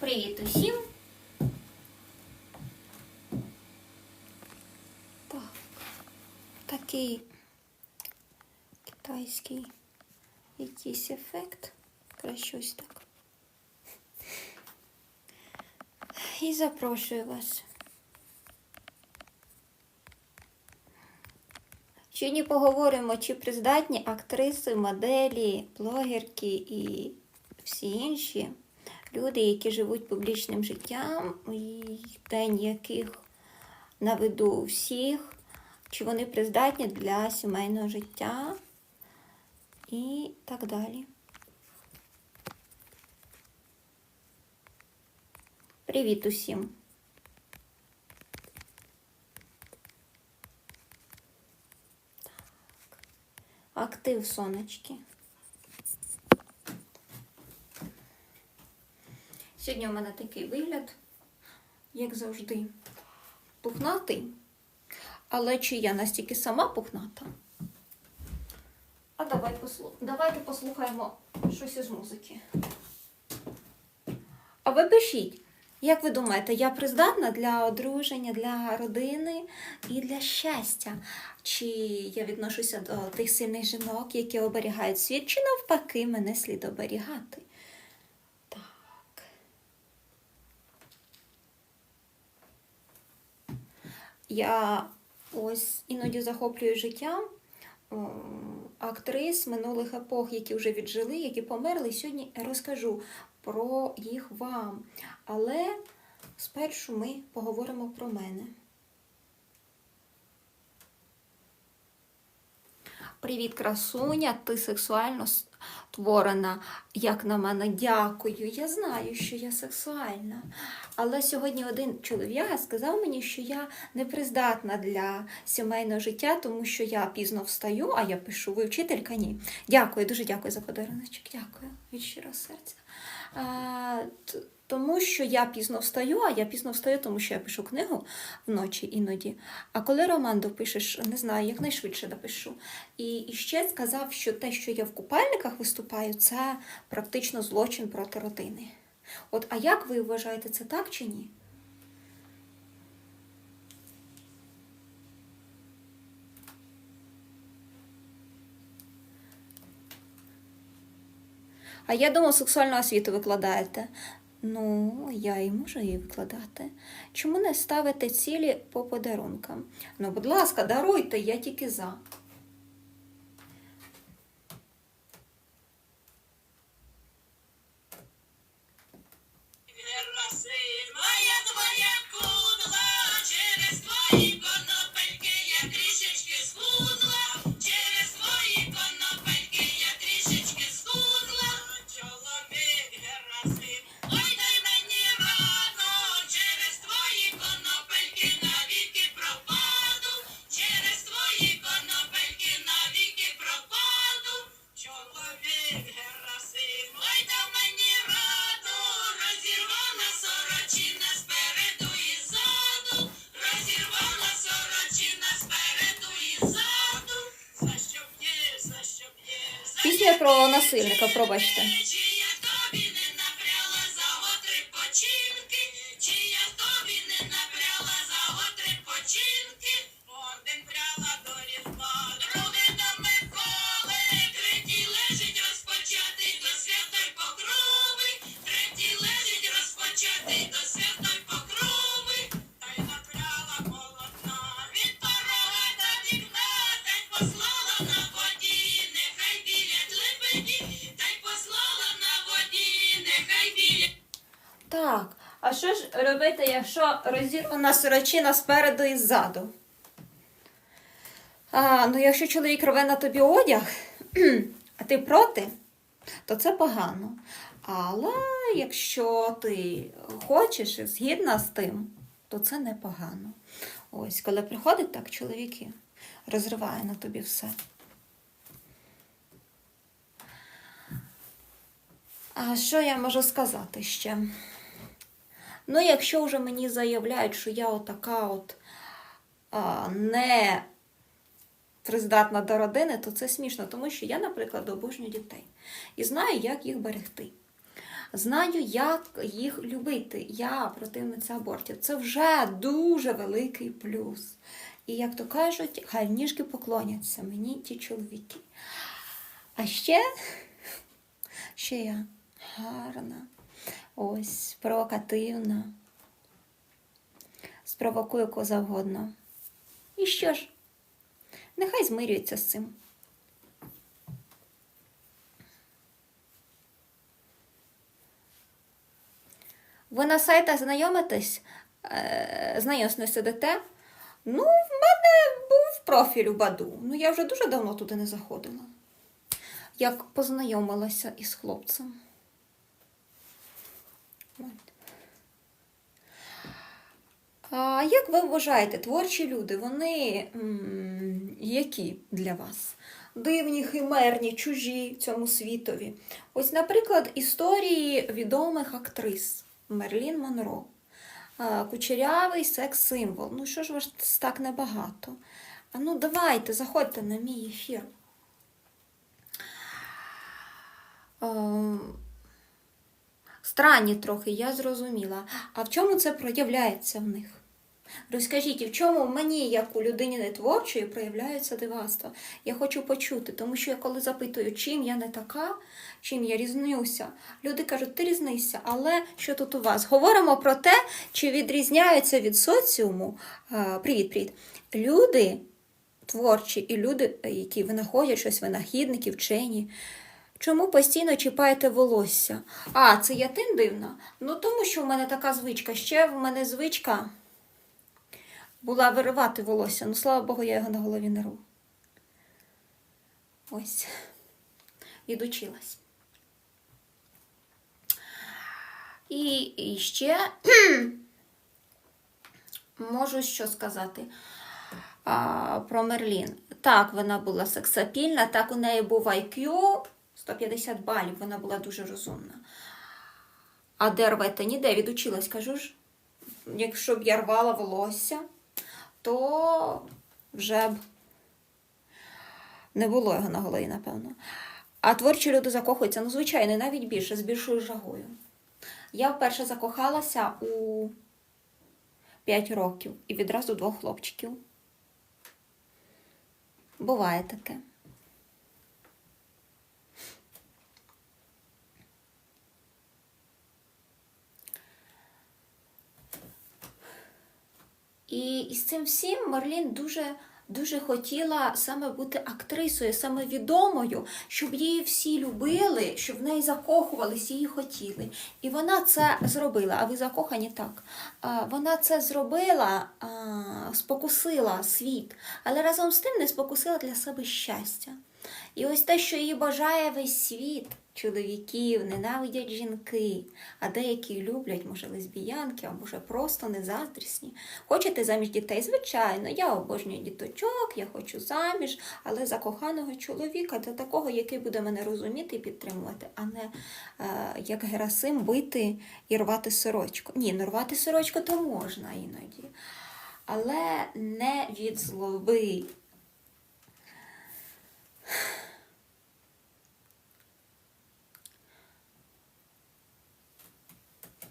Привіт усім. Так, такий китайський якийсь ефект. Краще ось так. І запрошую вас. Сьогодні поговоримо, чи приздатні актриси, моделі, блогерки і всі інші люди, які живуть публічним життям, і день яких на виду всіх, чи вони приздатні для сімейного життя і так далі. Привіт усім! Актив сонечки. Сьогодні у мене такий вигляд, як завжди, пухнатий. Але чи я настільки сама пухната? А давай послу... давайте послухаємо щось із музики. А ви пишіть, як ви думаєте, я приздатна для одруження, для родини і для щастя? Чи я відношуся до тих сильних жінок, які оберігають світ, чи навпаки мене слід оберігати? Я ось іноді захоплюю життям актрис минулих епох, які вже віджили, які померли. Сьогодні розкажу про їх вам. Але спершу ми поговоримо про мене. Привіт, красуня, ти сексуально створена, як на мене, дякую. Я знаю, що я сексуальна. Але сьогодні один чоловік сказав мені, що я неприздатна для сімейного життя, тому що я пізно встаю, а я пишу, ви вчителька? Ні. Дякую, дуже дякую за подаруночок. Дякую від щирого серця. Тому що я пізно встаю, а я пізно встаю, тому що я пишу книгу вночі іноді. А коли роман допишеш, не знаю, якнайшвидше допишу. І, і ще сказав, що те, що я в купальниках виступаю, це практично злочин проти родини. От, а як ви вважаєте, це так чи ні? А я думаю, сексуальну освіту викладаєте. Ну, я і можу її викладати. Чому не ставити цілі по подарункам? Ну, будь ласка, даруйте, я тільки за. Про насильника, пробачте. Робити, якщо розірвана сорочина спереду і ззаду? А, ну, якщо чоловік рве на тобі одяг, а ти проти, то це погано. Але якщо ти хочеш і згідна з тим, то це непогано. Ось, коли приходять так чоловіки, розриває на тобі все. А що я можу сказати ще? Ну, якщо вже мені заявляють, що я отака от а, не приздатна до родини, то це смішно, тому що я, наприклад, обожнюю дітей і знаю, як їх берегти. знаю, як їх любити. Я противниця абортів. Це вже дуже великий плюс. І як то кажуть, хай поклоняться мені ті чоловіки. А ще, ще я гарна, ось, провокативна, спровокую кого завгодно. І що ж? Нехай змирюється з цим. Ви на сайтах знайомитесь, е, знайомство сидите. Ну, в мене був профіль у Баду. Ну, я вже дуже давно туди не заходила. Як познайомилася із хлопцем. А як ви вважаєте, творчі люди, вони які для вас? Дивні, химерні, чужі цьому світові. Ось, наприклад, історії відомих актрис Мерлін Монро. Кучерявий секс-символ. Ну що ж вас так небагато? Ну давайте, заходьте на мій ефір. Странні трохи, я зрозуміла. А в чому це проявляється в них? Розкажіть, в чому мені, як у людині нетворчої, проявляється дивацтво? Я хочу почути, тому що я коли запитую, чим я не така, чим я різнюся, люди кажуть, ти різнися, але що тут у вас? Говоримо про те, чи відрізняються від соціуму. Привіт, привіт. Люди творчі і люди, які винаходять щось, винахідники, вчені. Чому постійно чіпаєте волосся? А, це я тим дивна? Ну тому що в мене така звичка. Ще в мене звичка була виривати волосся. Ну, слава Богу, я його на голові не рву. Ось. Відучилась. І, і ще можу що сказати а, про Мерлін. Так, вона була сексапільна, так у неї був IQ 150 балів, вона була дуже розумна. А де рвете? Ніде відучилась, кажу ж. Якщо б я рвала волосся, то вже б не було його на голові, напевно. А творчі люди закохуються, ну, звичайно, навіть більше, з більшою жагою. Я вперше закохалася у 5 років і відразу двох хлопчиків. Буває таке. І із цим всім Марлін дуже, дуже хотіла саме бути актрисою, саме відомою, щоб її всі любили, щоб в неї закохувались, її хотіли. І вона це зробила. А ви закохані так. Вона це зробила, спокусила світ, але разом з тим не спокусила для себе щастя. І ось те, що її бажає весь світ, чоловіків, ненавидять жінки, а деякі люблять, може, лесбіянки, а може просто незаздрісні. Хочете заміж дітей? Звичайно, я обожнюю діточок, я хочу заміж, але за коханого чоловіка, для такого, який буде мене розуміти і підтримувати, а не е, як Герасим бити і рвати сорочку. Ні, ну рвати сорочку то можна іноді, але не від злоби.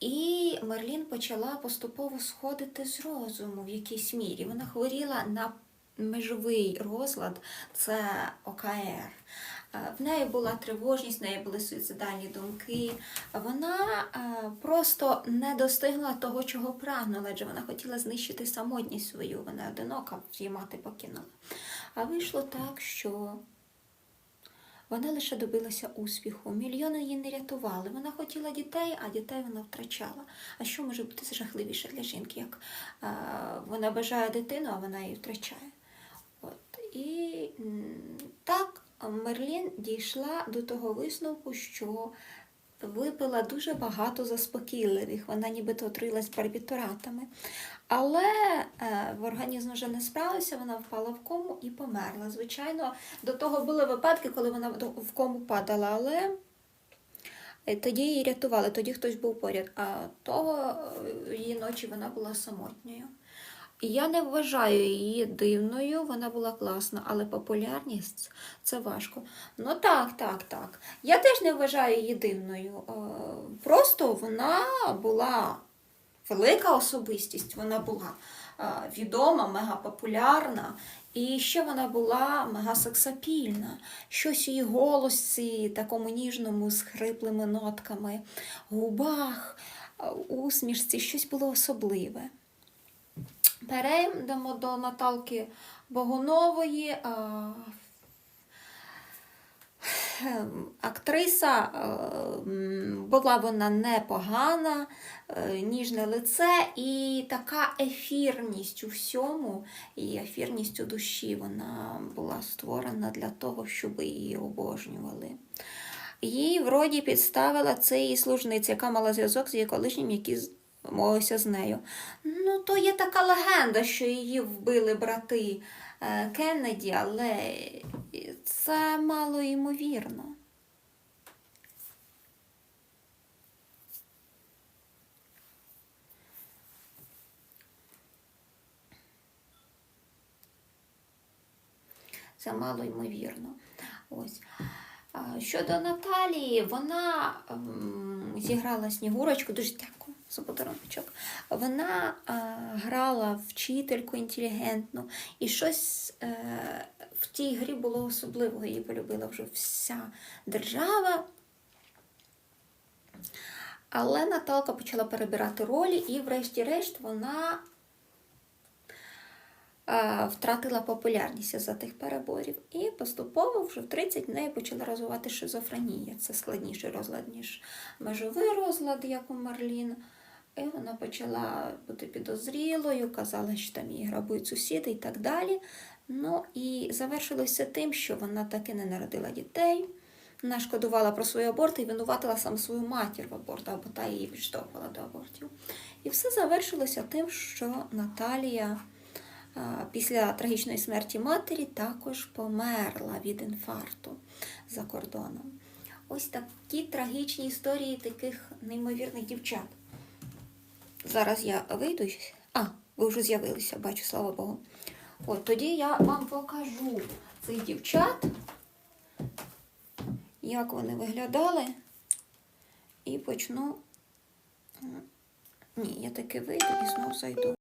І Мерлін почала поступово сходити з розуму в якійсь мірі. Вона хворіла на межовий розлад, це ОКР. Е, В неї була тривожність, в неї були суїцидальні думки. Вона е, просто не достигла того, чого прагнула, адже вона хотіла знищити самотність свою. Вона одинока, її мати покинула. А вийшло так, що вона лише добилася успіху. Мільйони її не рятували. Вона хотіла дітей, а дітей вона втрачала. А що може бути жахливіше для жінки, як вона бажає дитину, а вона її втрачає? От. І так Мерлін дійшла до того висновку, що випила дуже багато заспокійливих. Вона нібито отруїлась барбітуратами. Але е, в організм вже не справився, вона впала в кому і померла. Звичайно, до того були випадки, коли вона в кому падала, але е, тоді її рятували, тоді хтось був поряд. А того е, її ночі вона була самотньою. Я не вважаю її дивною, вона була класна, але популярність це важко. Ну так, так, так. Я теж не вважаю її дивною. Е, Просто вона була велика особистість, вона була е, відома, мегапопулярна, і ще вона була мегасексапільна. Щось її голосі, такому ніжному, з хриплими нотками, губах, е, усмішці, щось було особливе. Перейдемо до Наталки Богунової. Актриса була вона непогана, е, ніжне лице і така ефірність у всьому, і ефірність у душі вона була створена для того, щоб її обожнювали. Її вроді підставила це її служниця, яка мала зв'язок з її колишнім, який молився з нею. Ну, то є така легенда, що її вбили брати е, Кеннеді, але це мало ймовірно. Це мало ймовірно. Ось. Щодо Наталії, вона зіграла Снігурочку, дуже дякую за. Вона е, грала вчительку інтелігентну, і щось е, в тій грі було особливого. Її полюбила вже вся держава. Але Наталка почала перебирати ролі, і, врешті-решт, вона е, втратила популярність за тих переборів. І поступово вже в 30 в неї почала розвивати шизофренія. Це складніший розлад, ніж межовий розлад, як у Марлін. І вона почала бути підозрілою, казала, що там її грабують сусіди і так далі. Ну і завершилося тим, що вона таки не народила дітей. Вона шкодувала про свої аборти і винуватила сам свою матір в абортах, або та її відштовхувала до абортів. І все завершилося тим, що Наталія після трагічної смерті матері також померла від інфаркту за кордоном. Ось такі трагічні історії таких неймовірних дівчат. Зараз я вийду. А, ви вже з'явилися, бачу, слава Богу. От тоді я вам покажу цих дівчат, як вони виглядали. І почну. Ні, я таки вийду і знову зайду.